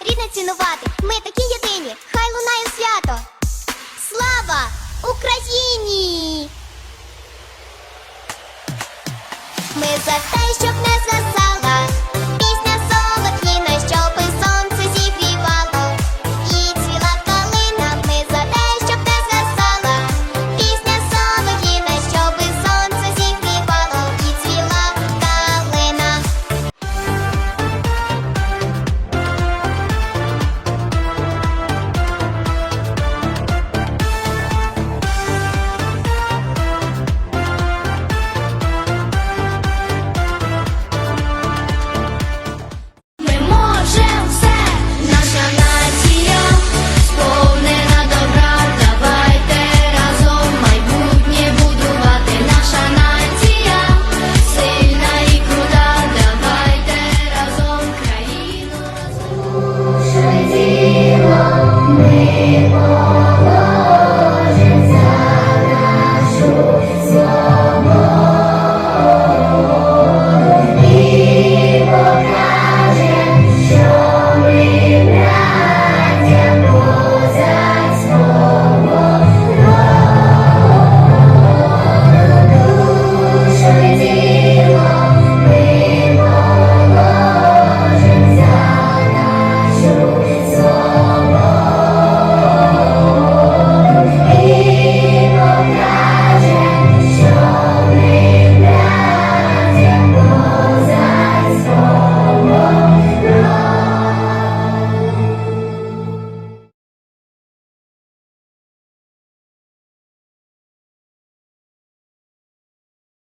рідне цінувати. Ми такі єдині, хай лунає свято. Слава Україні!